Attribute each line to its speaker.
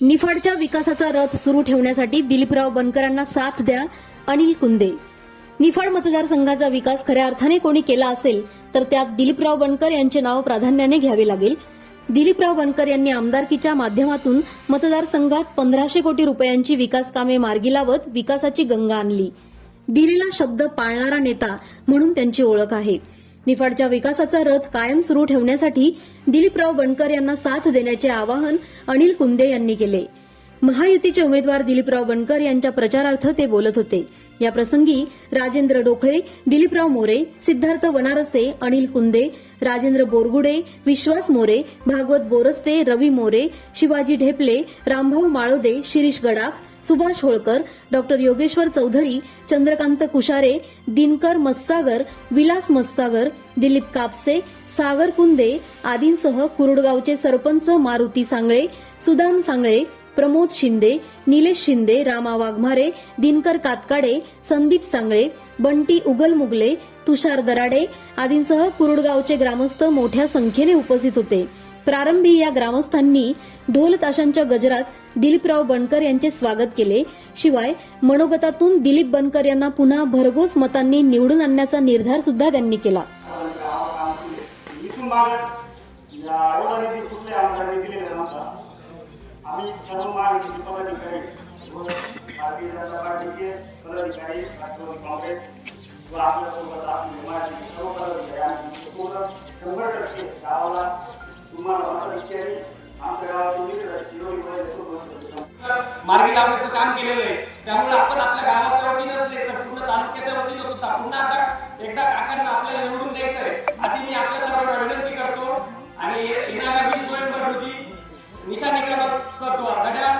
Speaker 1: निफाडच्या विकासाचा रथ सुरू ठेवण्यासाठी दिलीपराव बनकरांना साथ द्या अनिल कुंदे. निफाड मतदारसंघाचा विकास खऱ्या अर्थाने कोणी केला असेल तर त्यात दिलीपराव बनकर यांचे नाव प्राधान्याने घ्यावे लागेल. दिलीपराव बनकर यांनी आमदारकीच्या माध्यमातून मतदारसंघात पंधराशे कोटी रुपयांची विकास कामे मार्गी लावत विकासाची गंगा आणली. दिलेला शब्द पाळणारा नेता म्हणून त्यांची ओळख आहे. निफाडच्या विकासाचा रथ कायम सुरू ठेवण्यासाठी दिलीपराव बनकर यांना साथ देण्याचे आवाहन अनिल कुंदे यांनी केले. महायुतीचे उमेदवार दिलीपराव बनकर यांच्या प्रचारार्थ ते बोलत होते. या प्रसंगी राजेंद्र डोखळे दिलीपराव मोरे सिद्धार्थ वनारसे अनिल कुंदे राजेंद्र बोरगुडे विश्वास मोरे भागवत बोरस्ते रवी मोरे शिवाजी ढेपले रामभाऊ माळोदे शिरीष गडाख सुभाष होळकर डॉक्टर योगेश्वर चौधरी चंद्रकांत कुशारे दिनकर मस्सागर विलास मस्सागर दिलीप कापसे सागर कुंदे आदींसह कुरुडगावचे सरपंच मारुती सांगळे सुदाम सांगळे प्रमोद शिंदे निलेश शिंदे रामा वाघमारे दिनकर कातकाडे संदीप सांगळे बंटी उगलमुगले तुषार दराडे आदींसह कुरुडगावचे ग्रामस्थ मोठ्या संख्येने उपस्थित होते. प्रारंभी या ग्रामस्थांनी ढोल ताशांच्या गजरात दिलीपराव बनकर यांचे स्वागत केले. शिवाय मनोगतातून दिलीप बनकर यांना पुन्हा भरघोस मतांनी निवडून आणण्याचा निर्धार सुद्धा त्यांनी केला.
Speaker 2: आम्ही सर्व महायुतीचे पदाधिकारी व भारतीय जनता पार्टीचे पदाधिकारी राष्ट्रवादी काँग्रेस व आपल्यासोबत सर्व पदाधिकारी आम्ही पूर्ण शंभर टक्के गावाला
Speaker 3: मार्गी लावण्याचं काम केलेलं आहे. त्यामुळे आपण आपल्या गावाच्या वतीनं नसले तर पूर्ण तालुक्याच्या वतीनं सुद्धा पुन्हा आता एकदा काकांना आपल्याला निवडून द्यायचं आहे अशी मी आपल्या सर्वांना विनंती करतो. आणि येणाऱ्या वीस नोव्हेंबर रोजी निशा क्रमांक करतो घड्याळ